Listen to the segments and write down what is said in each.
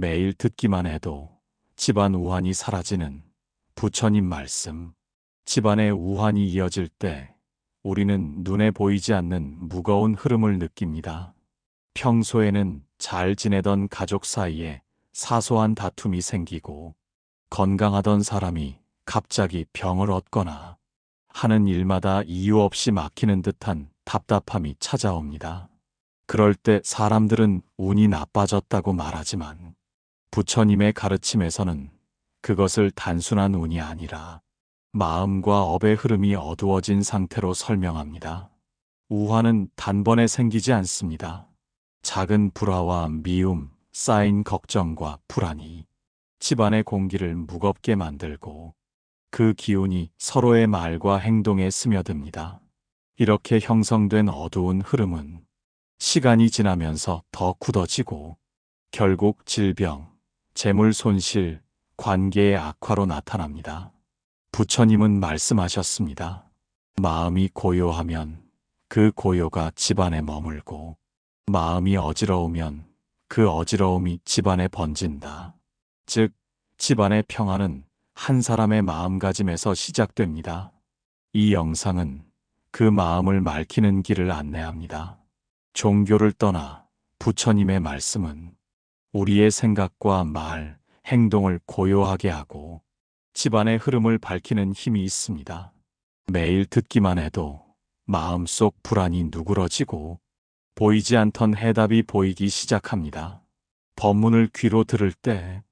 매일 듣기만 해도 집안 우환이 사라지는 부처님 말씀. 집안의 우환이 이어질 때 우리는 눈에 보이지 않는 무거운 흐름을 느낍니다. 평소에는 잘 지내던 가족 사이에 사소한 다툼이 생기고 건강하던 사람이 갑자기 병을 얻거나 하는 일마다 이유 없이 막히는 듯한 답답함이 찾아옵니다. 그럴 때 사람들은 운이 나빠졌다고 말하지만 부처님의 가르침에서는 그것을 단순한 운이 아니라 마음과 업의 흐름이 어두워진 상태로 설명합니다. 우화는 단번에 생기지 않습니다. 작은 불화와 미움, 쌓인 걱정과 불안이 집안의 공기를 무겁게 만들고 그 기운이 서로의 말과 행동에 스며듭니다. 이렇게 형성된 어두운 흐름은 시간이 지나면서 더 굳어지고 결국 질병, 재물 손실, 관계의 악화로 나타납니다. 부처님은 말씀하셨습니다. 마음이 고요하면 그 고요가 집안에 머물고 마음이 어지러우면 그 어지러움이 집안에 번진다. 즉, 집안의 평화는 한 사람의 마음가짐에서 시작됩니다. 이 영상은 그 마음을 맑히는 길을 안내합니다. 종교를 떠나 부처님의 말씀은 우리의 생각과 말, 행동을 고요하게 하고 집안의 흐름을 밝히는 힘이 있습니다. 매일 듣기만 해도 마음속 불안이 누그러지고 보이지 않던 해답이 보이기 시작합니다. 법문을 귀로 들을 때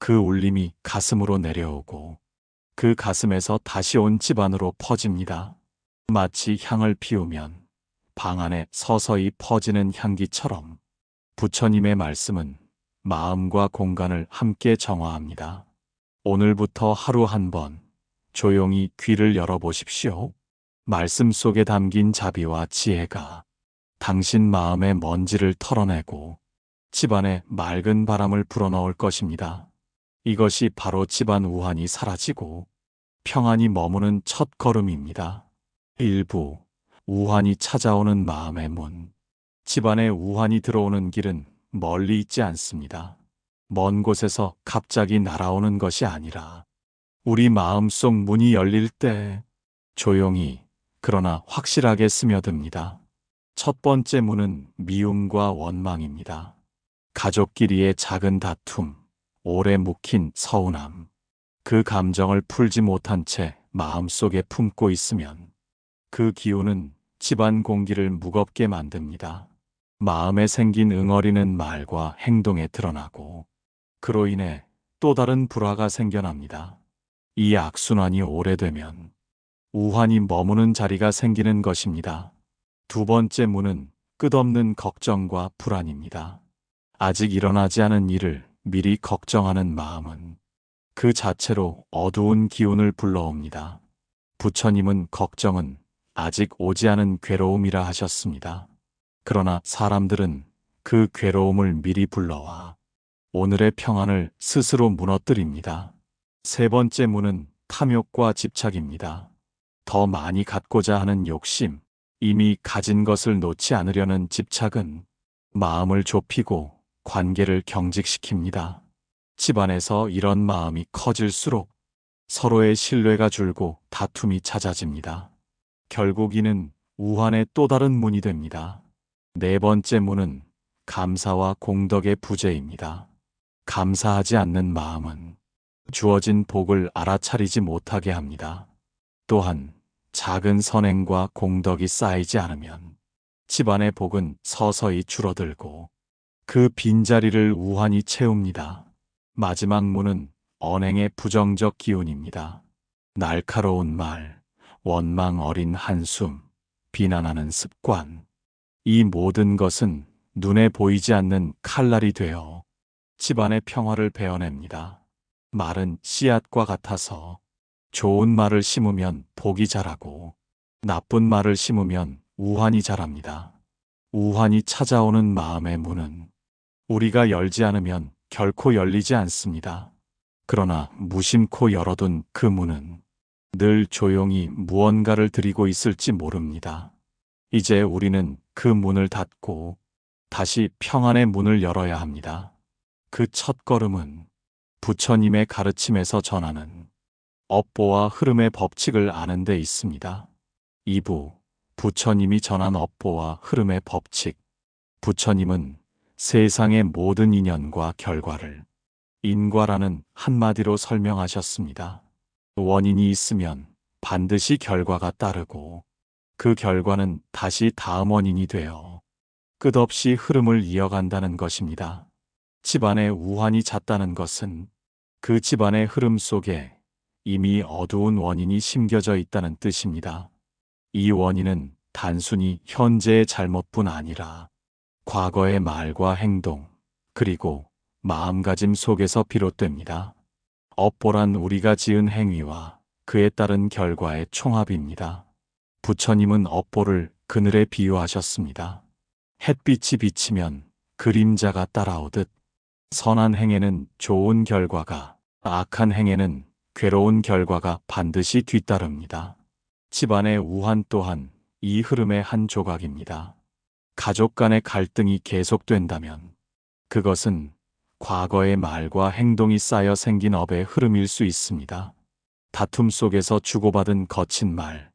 그 울림이 가슴으로 내려오고 그 가슴에서 다시 온 집안으로 퍼집니다. 마치 향을 피우면 방 안에 서서히 퍼지는 향기처럼 부처님의 말씀은 마음과 공간을 함께 정화합니다. 오늘부터 하루 한 번 조용히 귀를 열어보십시오. 말씀 속에 담긴 자비와 지혜가 당신 마음의 먼지를 털어내고 집안에 맑은 바람을 불어넣을 것입니다. 이것이 바로 집안 우환이 사라지고 평안이 머무는 첫 걸음입니다. 일부 우환이 찾아오는 마음의 문. 집안에 우환이 들어오는 길은 멀리 있지 않습니다. 먼 곳에서 갑자기 날아오는 것이 아니라 우리 마음속 문이 열릴 때 조용히 그러나 확실하게 스며듭니다. 첫 번째 문은 미움과 원망입니다. 가족끼리의 작은 다툼, 오래 묵힌 서운함. 그 감정을 풀지 못한 채 마음속에 품고 있으면 그 기운은 집안 공기를 무겁게 만듭니다. 마음에 생긴 응어리는 말과 행동에 드러나고 그로 인해 또 다른 불화가 생겨납니다. 이 악순환이 오래되면 우환이 머무는 자리가 생기는 것입니다. 두 번째 문은 끝없는 걱정과 불안입니다. 아직 일어나지 않은 일을 미리 걱정하는 마음은 그 자체로 어두운 기운을 불러옵니다. 부처님은 걱정은 아직 오지 않은 괴로움이라 하셨습니다. 그러나 사람들은 그 괴로움을 미리 불러와 오늘의 평안을 스스로 무너뜨립니다. 세 번째 문은 탐욕과 집착입니다. 더 많이 갖고자 하는 욕심, 이미 가진 것을 놓지 않으려는 집착은 마음을 좁히고 관계를 경직시킵니다. 집안에서 이런 마음이 커질수록 서로의 신뢰가 줄고 다툼이 잦아집니다. 결국 이는 우환의 또 다른 문이 됩니다. 네 번째 문은 감사와 공덕의 부재입니다. 감사하지 않는 마음은 주어진 복을 알아차리지 못하게 합니다. 또한 작은 선행과 공덕이 쌓이지 않으면 집안의 복은 서서히 줄어들고 그 빈자리를 우환히 채웁니다. 마지막 문은 언행의 부정적 기운입니다. 날카로운 말, 원망 어린 한숨, 비난하는 습관. 이 모든 것은 눈에 보이지 않는 칼날이 되어 집안의 평화를 베어냅니다. 말은 씨앗과 같아서 좋은 말을 심으면 복이 자라고 나쁜 말을 심으면 우환이 자랍니다. 우환이 찾아오는 마음의 문은 우리가 열지 않으면 결코 열리지 않습니다. 그러나 무심코 열어둔 그 문은 늘 조용히 무언가를 드리고 있을지 모릅니다. 이제 우리는 그 문을 닫고 다시 평안의 문을 열어야 합니다. 그 첫 걸음은 부처님의 가르침에서 전하는 업보와 흐름의 법칙을 아는 데 있습니다. 2부 부처님이 전한 업보와 흐름의 법칙 부처님은 세상의 모든 인연과 결과를 인과라는 한마디로 설명하셨습니다. 원인이 있으면 반드시 결과가 따르고 그 결과는 다시 다음 원인이 되어 끝없이 흐름을 이어간다는 것입니다. 집안에 우환이 잦다는 것은 그 집안의 흐름 속에 이미 어두운 원인이 심겨져 있다는 뜻입니다. 이 원인은 단순히 현재의 잘못뿐 아니라 과거의 말과 행동, 그리고 마음가짐 속에서 비롯됩니다. 업보란 우리가 지은 행위와 그에 따른 결과의 총합입니다. 부처님은 업보를 그늘에 비유하셨습니다. 햇빛이 비치면 그림자가 따라오듯 선한 행에는 좋은 결과가, 악한 행에는 괴로운 결과가 반드시 뒤따릅니다. 집안의 우한 또한 이 흐름의 한 조각입니다. 가족 간의 갈등이 계속된다면 그것은 과거의 말과 행동이 쌓여 생긴 업의 흐름일 수 있습니다. 다툼 속에서 주고받은 거친 말,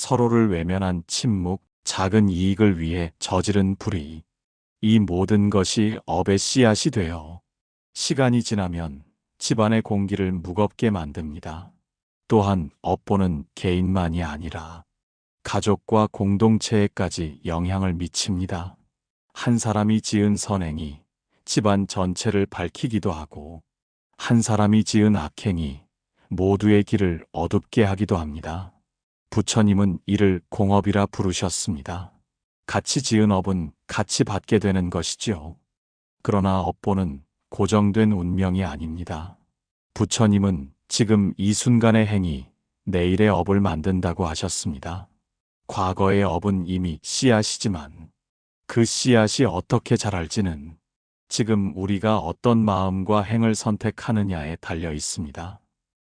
서로를 외면한 침묵, 작은 이익을 위해 저지른 불의. 이 모든 것이 업의 씨앗이 되어 시간이 지나면 집안의 공기를 무겁게 만듭니다. 또한 업보는 개인만이 아니라 가족과 공동체에까지 영향을 미칩니다. 한 사람이 지은 선행이 집안 전체를 밝히기도 하고 한 사람이 지은 악행이 모두의 길을 어둡게 하기도 합니다. 부처님은 이를 공업이라 부르셨습니다. 같이 지은 업은 같이 받게 되는 것이지요. 그러나 업보는 고정된 운명이 아닙니다. 부처님은 지금 이 순간의 행위, 내일의 업을 만든다고 하셨습니다. 과거의 업은 이미 씨앗이지만 그 씨앗이 어떻게 자랄지는 지금 우리가 어떤 마음과 행을 선택하느냐에 달려 있습니다.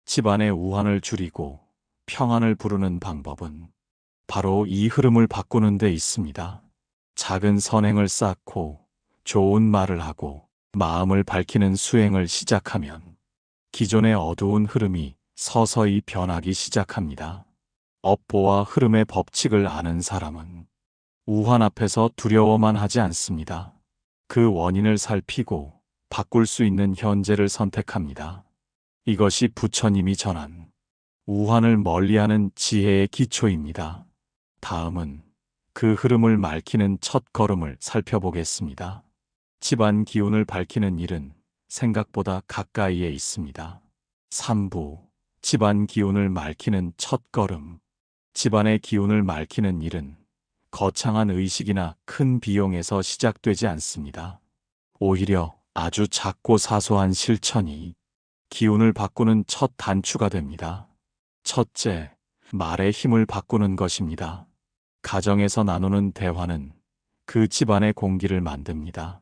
집안의 우환을 줄이고 평안을 부르는 방법은 바로 이 흐름을 바꾸는 데 있습니다. 작은 선행을 쌓고 좋은 말을 하고 마음을 밝히는 수행을 시작하면 기존의 어두운 흐름이 서서히 변하기 시작합니다. 업보와 흐름의 법칙을 아는 사람은 우환 앞에서 두려워만 하지 않습니다. 그 원인을 살피고 바꿀 수 있는 현재를 선택합니다. 이것이 부처님이 전한 우환을 멀리하는 지혜의 기초입니다. 다음은 그 흐름을 밝히는 첫 걸음을 살펴보겠습니다. 집안 기운을 밝히는 일은 생각보다 가까이에 있습니다. 3부 집안 기운을 밝히는 첫 걸음 집안의 기운을 밝히는 일은 거창한 의식이나 큰 비용에서 시작되지 않습니다. 오히려 아주 작고 사소한 실천이 기운을 바꾸는 첫 단추가 됩니다. 첫째, 말의 힘을 바꾸는 것입니다. 가정에서 나누는 대화는 그 집안의 공기를 만듭니다.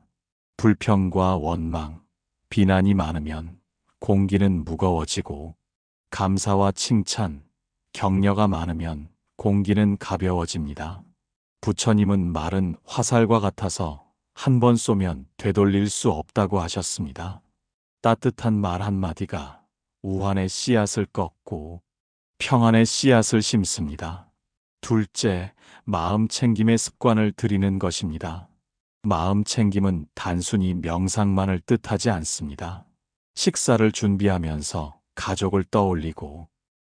불평과 원망, 비난이 많으면 공기는 무거워지고 감사와 칭찬, 격려가 많으면 공기는 가벼워집니다. 부처님은 말은 화살과 같아서 한 번 쏘면 되돌릴 수 없다고 하셨습니다. 따뜻한 말 한마디가 우환의 씨앗을 꺾고 평안의 씨앗을 심습니다. 둘째, 마음 챙김의 습관을 들이는 것입니다. 마음 챙김은 단순히 명상만을 뜻하지 않습니다. 식사를 준비하면서 가족을 떠올리고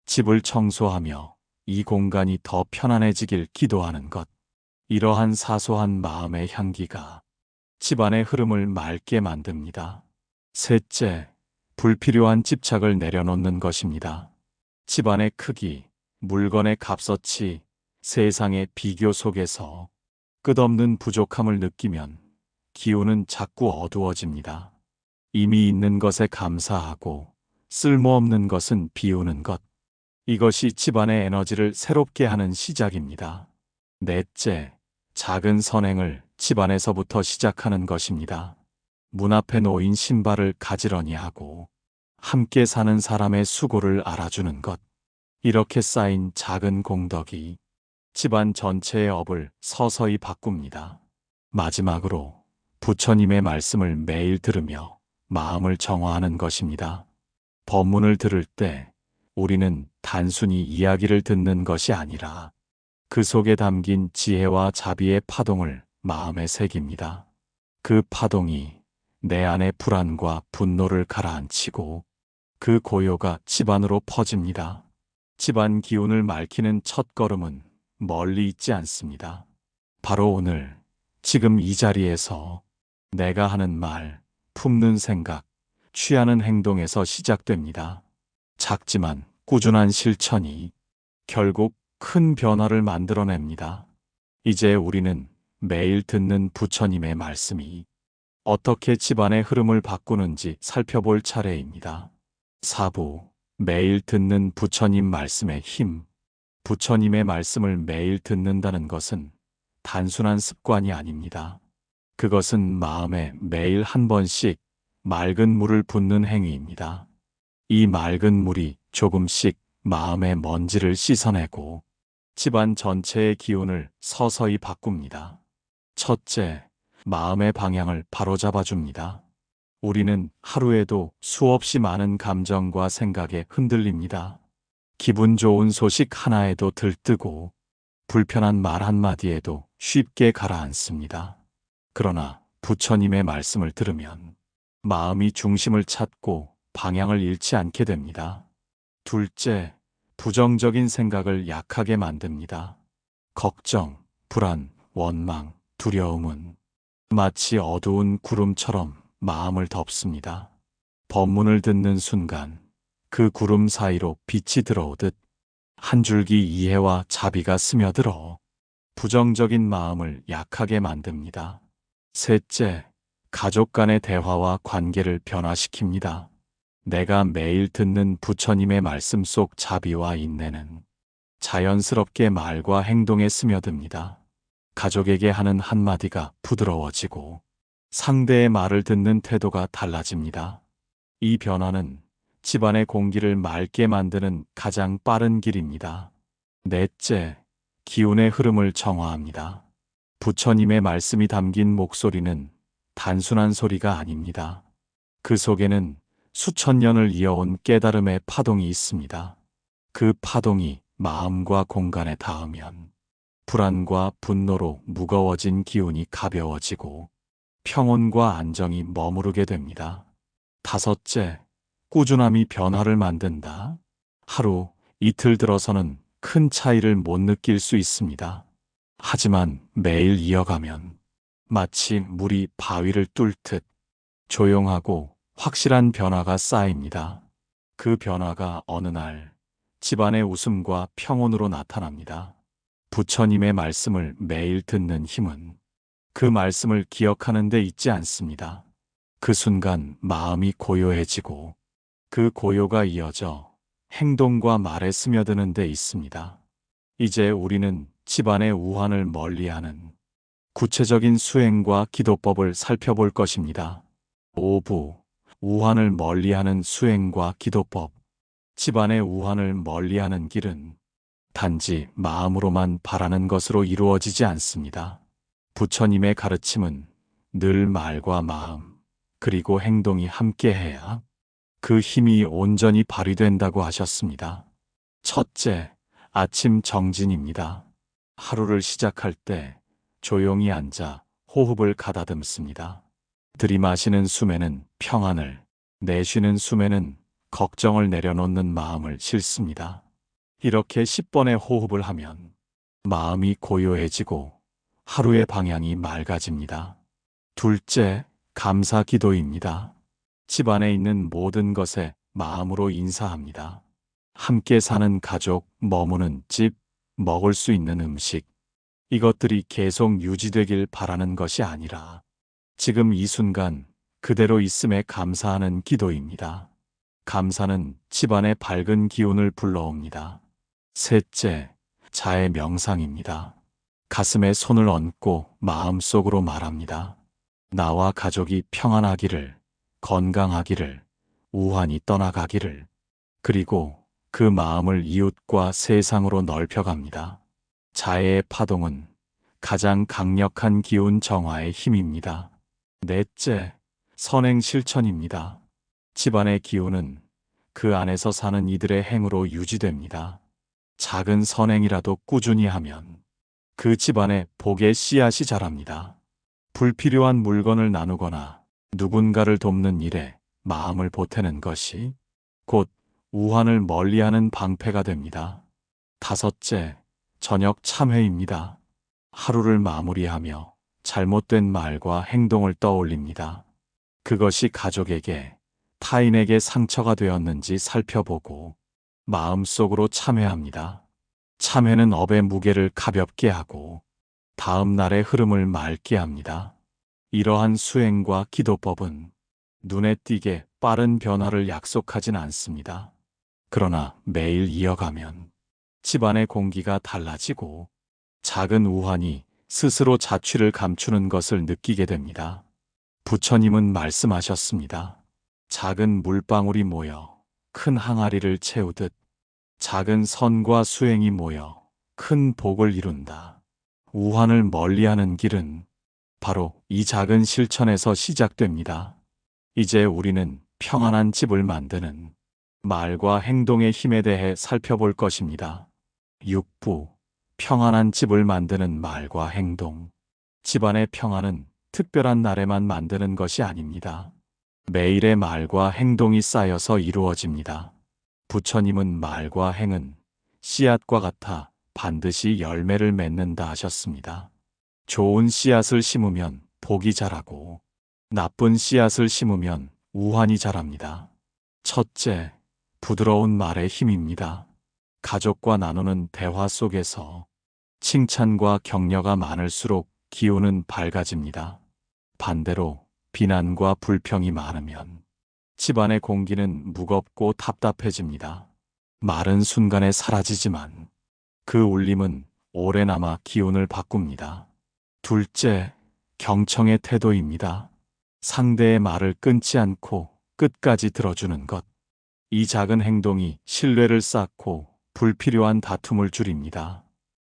집을 청소하며 이 공간이 더 편안해지길 기도하는 것. 이러한 사소한 마음의 향기가 집안의 흐름을 맑게 만듭니다. 셋째, 불필요한 집착을 내려놓는 것입니다. 집안의 크기, 물건의 값어치, 세상의 비교 속에서 끝없는 부족함을 느끼면 기운은 자꾸 어두워집니다. 이미 있는 것에 감사하고 쓸모없는 것은 비우는 것. 이것이 집안의 에너지를 새롭게 하는 시작입니다. 넷째, 작은 선행을 집안에서부터 시작하는 것입니다. 문 앞에 놓인 신발을 가지런히 하고 함께 사는 사람의 수고를 알아주는 것. 이렇게 쌓인 작은 공덕이 집안 전체의 업을 서서히 바꿉니다. 마지막으로 부처님의 말씀을 매일 들으며 마음을 정화하는 것입니다. 법문을 들을 때 우리는 단순히 이야기를 듣는 것이 아니라 그 속에 담긴 지혜와 자비의 파동을 마음에 새깁니다. 그 파동이 내 안의 불안과 분노를 가라앉히고 그 고요가 집안으로 퍼집니다. 집안 기운을 맑히는 첫 걸음은 멀리 있지 않습니다. 바로 오늘, 지금 이 자리에서 내가 하는 말, 품는 생각, 취하는 행동에서 시작됩니다. 작지만 꾸준한 실천이 결국 큰 변화를 만들어냅니다. 이제 우리는 매일 듣는 부처님의 말씀이 어떻게 집안의 흐름을 바꾸는지 살펴볼 차례입니다. 사부, 매일 듣는 부처님 말씀의 힘. 부처님의 말씀을 매일 듣는다는 것은 단순한 습관이 아닙니다. 그것은 마음에 매일 한 번씩 맑은 물을 붓는 행위입니다. 이 맑은 물이 조금씩 마음의 먼지를 씻어내고 집안 전체의 기운을 서서히 바꿉니다. 첫째, 마음의 방향을 바로잡아 줍니다. 우리는 하루에도 수없이 많은 감정과 생각에 흔들립니다. 기분 좋은 소식 하나에도 들뜨고 불편한 말 한마디에도 쉽게 가라앉습니다. 그러나 부처님의 말씀을 들으면 마음이 중심을 찾고 방향을 잃지 않게 됩니다. 둘째, 부정적인 생각을 약하게 만듭니다. 걱정, 불안, 원망, 두려움은 마치 어두운 구름처럼 마음을 덮습니다. 법문을 듣는 순간 그 구름 사이로 빛이 들어오듯 한 줄기 이해와 자비가 스며들어 부정적인 마음을 약하게 만듭니다. 셋째, 가족 간의 대화와 관계를 변화시킵니다. 내가 매일 듣는 부처님의 말씀 속 자비와 인내는 자연스럽게 말과 행동에 스며듭니다. 가족에게 하는 한마디가 부드러워지고 상대의 말을 듣는 태도가 달라집니다. 이 변화는 집안의 공기를 맑게 만드는 가장 빠른 길입니다. 넷째, 기운의 흐름을 정화합니다. 부처님의 말씀이 담긴 목소리는 단순한 소리가 아닙니다. 그 속에는 수천 년을 이어온 깨달음의 파동이 있습니다. 그 파동이 마음과 공간에 닿으면 불안과 분노로 무거워진 기운이 가벼워지고 평온과 안정이 머무르게 됩니다. 다섯째, 꾸준함이 변화를 만든다. 하루, 이틀 들어서는 큰 차이를 못 느낄 수 있습니다. 하지만 매일 이어가면 마치 물이 바위를 뚫듯 조용하고 확실한 변화가 쌓입니다. 그 변화가 어느 날 집안의 웃음과 평온으로 나타납니다. 부처님의 말씀을 매일 듣는 힘은 그 말씀을 기억하는 데 있지 않습니다. 그 순간 마음이 고요해지고 그 고요가 이어져 행동과 말에 스며드는 데 있습니다. 이제 우리는 집안의 우환을 멀리하는 구체적인 수행과 기도법을 살펴볼 것입니다. 5부 우환을 멀리하는 수행과 기도법 집안의 우환을 멀리하는 길은 단지 마음으로만 바라는 것으로 이루어지지 않습니다. 부처님의 가르침은 늘 말과 마음, 그리고 행동이 함께해야 그 힘이 온전히 발휘된다고 하셨습니다. 첫째, 아침 정진입니다. 하루를 시작할 때 조용히 앉아 호흡을 가다듬습니다. 들이마시는 숨에는 평안을, 내쉬는 숨에는 걱정을 내려놓는 마음을 싣습니다. 이렇게 10번의 호흡을 하면 마음이 고요해지고 하루의 방향이 맑아집니다. 둘째, 감사 기도입니다. 집안에 있는 모든 것에 마음으로 인사합니다. 함께 사는 가족, 머무는 집, 먹을 수 있는 음식. 이것들이 계속 유지되길 바라는 것이 아니라 지금 이 순간 그대로 있음에 감사하는 기도입니다. 감사는 집안의 밝은 기운을 불러옵니다. 셋째, 자의 명상입니다. 가슴에 손을 얹고 마음속으로 말합니다. 나와 가족이 평안하기를, 건강하기를, 우환이 떠나가기를, 그리고 그 마음을 이웃과 세상으로 넓혀갑니다. 자애의 파동은 가장 강력한 기운 정화의 힘입니다. 넷째, 선행 실천입니다. 집안의 기운은 그 안에서 사는 이들의 행으로 유지됩니다. 작은 선행이라도 꾸준히 하면 그 집안에 복의 씨앗이 자랍니다. 불필요한 물건을 나누거나 누군가를 돕는 일에 마음을 보태는 것이 곧 우환을 멀리하는 방패가 됩니다. 다섯째, 저녁 참회입니다. 하루를 마무리하며 잘못된 말과 행동을 떠올립니다. 그것이 가족에게, 타인에게 상처가 되었는지 살펴보고 마음속으로 참회합니다. 참회는 업의 무게를 가볍게 하고 다음 날의 흐름을 맑게 합니다. 이러한 수행과 기도법은 눈에 띄게 빠른 변화를 약속하진 않습니다. 그러나 매일 이어가면 집안의 공기가 달라지고 작은 우환이 스스로 자취를 감추는 것을 느끼게 됩니다. 부처님은 말씀하셨습니다. 작은 물방울이 모여 큰 항아리를 채우듯 작은 선과 수행이 모여 큰 복을 이룬다. 우환을 멀리하는 길은 바로 이 작은 실천에서 시작됩니다. 이제 우리는 평안한 집을 만드는 말과 행동의 힘에 대해 살펴볼 것입니다. 6부 평안한 집을 만드는 말과 행동. 집안의 평안은 특별한 날에만 만드는 것이 아닙니다. 매일의 말과 행동이 쌓여서 이루어집니다. 부처님은 말과 행은 씨앗과 같아 반드시 열매를 맺는다 하셨습니다. 좋은 씨앗을 심으면 복이 자라고 나쁜 씨앗을 심으면 우환이 자랍니다. 첫째, 부드러운 말의 힘입니다. 가족과 나누는 대화 속에서 칭찬과 격려가 많을수록 기운은 밝아집니다. 반대로 비난과 불평이 많으면 집안의 공기는 무겁고 답답해집니다. 말은 순간에 사라지지만 그 울림은 오래 남아 기운을 바꿉니다. 둘째, 경청의 태도입니다. 상대의 말을 끊지 않고 끝까지 들어주는 것. 이 작은 행동이 신뢰를 쌓고 불필요한 다툼을 줄입니다.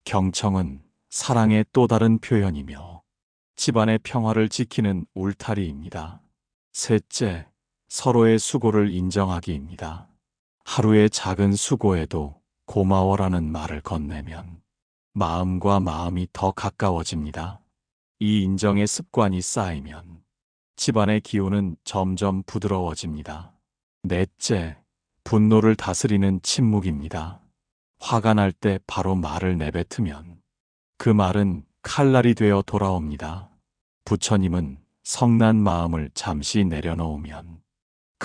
경청은 사랑의 또 다른 표현이며 집안의 평화를 지키는 울타리입니다. 셋째, 서로의 수고를 인정하기입니다. 하루의 작은 수고에도 고마워라는 말을 건네면 마음과 마음이 더 가까워집니다. 이 인정의 습관이 쌓이면 집안의 기운은 점점 부드러워집니다. 넷째, 분노를 다스리는 침묵입니다. 화가 날 때 바로 말을 내뱉으면 그 말은 칼날이 되어 돌아옵니다. 부처님은 성난 마음을 잠시 내려놓으면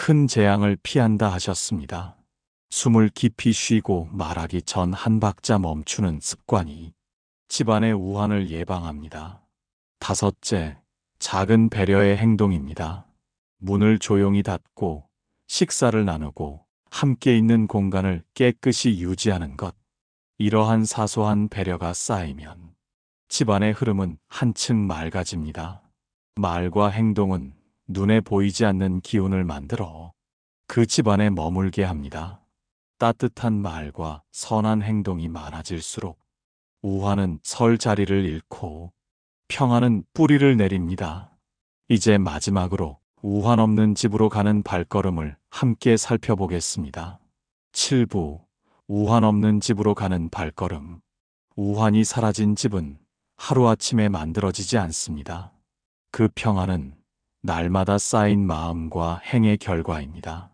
큰 재앙을 피한다 하셨습니다. 숨을 깊이 쉬고 말하기 전 한 박자 멈추는 습관이 집안의 우환을 예방합니다. 다섯째, 작은 배려의 행동입니다. 문을 조용히 닫고 식사를 나누고 함께 있는 공간을 깨끗이 유지하는 것. 이러한 사소한 배려가 쌓이면 집안의 흐름은 한층 맑아집니다. 말과 행동은 눈에 보이지 않는 기운을 만들어 그 집안에 머물게 합니다. 따뜻한 말과 선한 행동이 많아질수록 우환은 설 자리를 잃고 평화는 뿌리를 내립니다. 이제 마지막으로 우환 없는 집으로 가는 발걸음을 함께 살펴보겠습니다. 7부 우환 없는 집으로 가는 발걸음. 우환이 사라진 집은 하루아침에 만들어지지 않습니다. 그 평화는 날마다 쌓인 마음과 행의 결과입니다.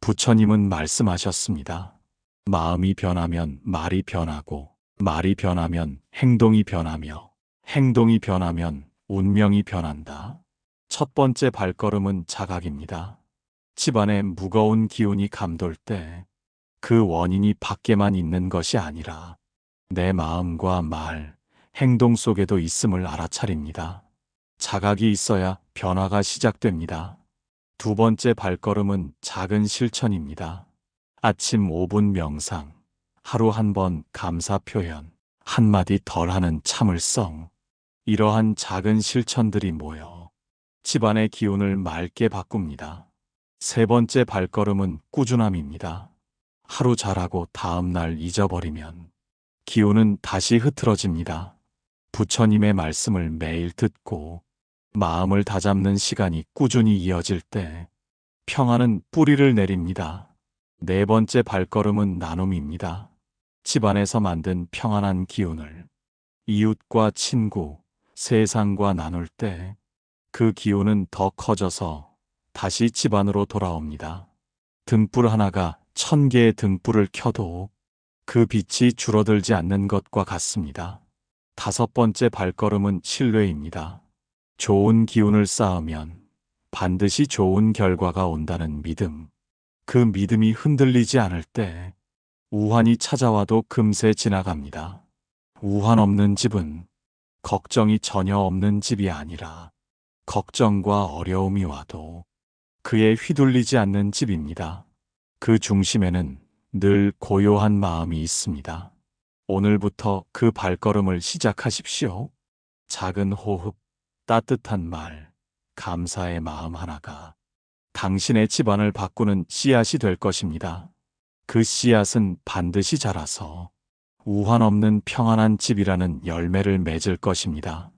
부처님은 말씀하셨습니다. 마음이 변하면 말이 변하고, 말이 변하면 행동이 변하며, 행동이 변하면 운명이 변한다. 첫 번째 발걸음은 자각입니다. 집안에 무거운 기운이 감돌 때 그 원인이 밖에만 있는 것이 아니라 내 마음과 말, 행동 속에도 있음을 알아차립니다. 자각이 있어야 변화가 시작됩니다. 두 번째 발걸음은 작은 실천입니다. 아침 5분 명상, 하루 한 번 감사 표현, 한마디 덜 하는 참을성. 이러한 작은 실천들이 모여 집안의 기운을 맑게 바꿉니다. 세 번째 발걸음은 꾸준함입니다. 하루 잘하고 다음 날 잊어버리면 기운은 다시 흐트러집니다. 부처님의 말씀을 매일 듣고 마음을 다잡는 시간이 꾸준히 이어질 때 평화는 뿌리를 내립니다. 네 번째 발걸음은 나눔입니다. 집안에서 만든 평안한 기운을 이웃과 친구, 세상과 나눌 때 그 기운은 더 커져서 다시 집안으로 돌아옵니다. 등불 하나가 천 개의 등불을 켜도 그 빛이 줄어들지 않는 것과 같습니다. 다섯 번째 발걸음은 신뢰입니다. 좋은 기운을 쌓으면 반드시 좋은 결과가 온다는 믿음. 그 믿음이 흔들리지 않을 때 우환이 찾아와도 금세 지나갑니다. 우환 없는 집은 걱정이 전혀 없는 집이 아니라 걱정과 어려움이 와도 그에 휘둘리지 않는 집입니다. 그 중심에는 늘 고요한 마음이 있습니다. 오늘부터 그 발걸음을 시작하십시오. 작은 호흡, 따뜻한 말, 감사의 마음 하나가 당신의 집안을 바꾸는 씨앗이 될 것입니다. 그 씨앗은 반드시 자라서 우환 없는 평안한 집이라는 열매를 맺을 것입니다.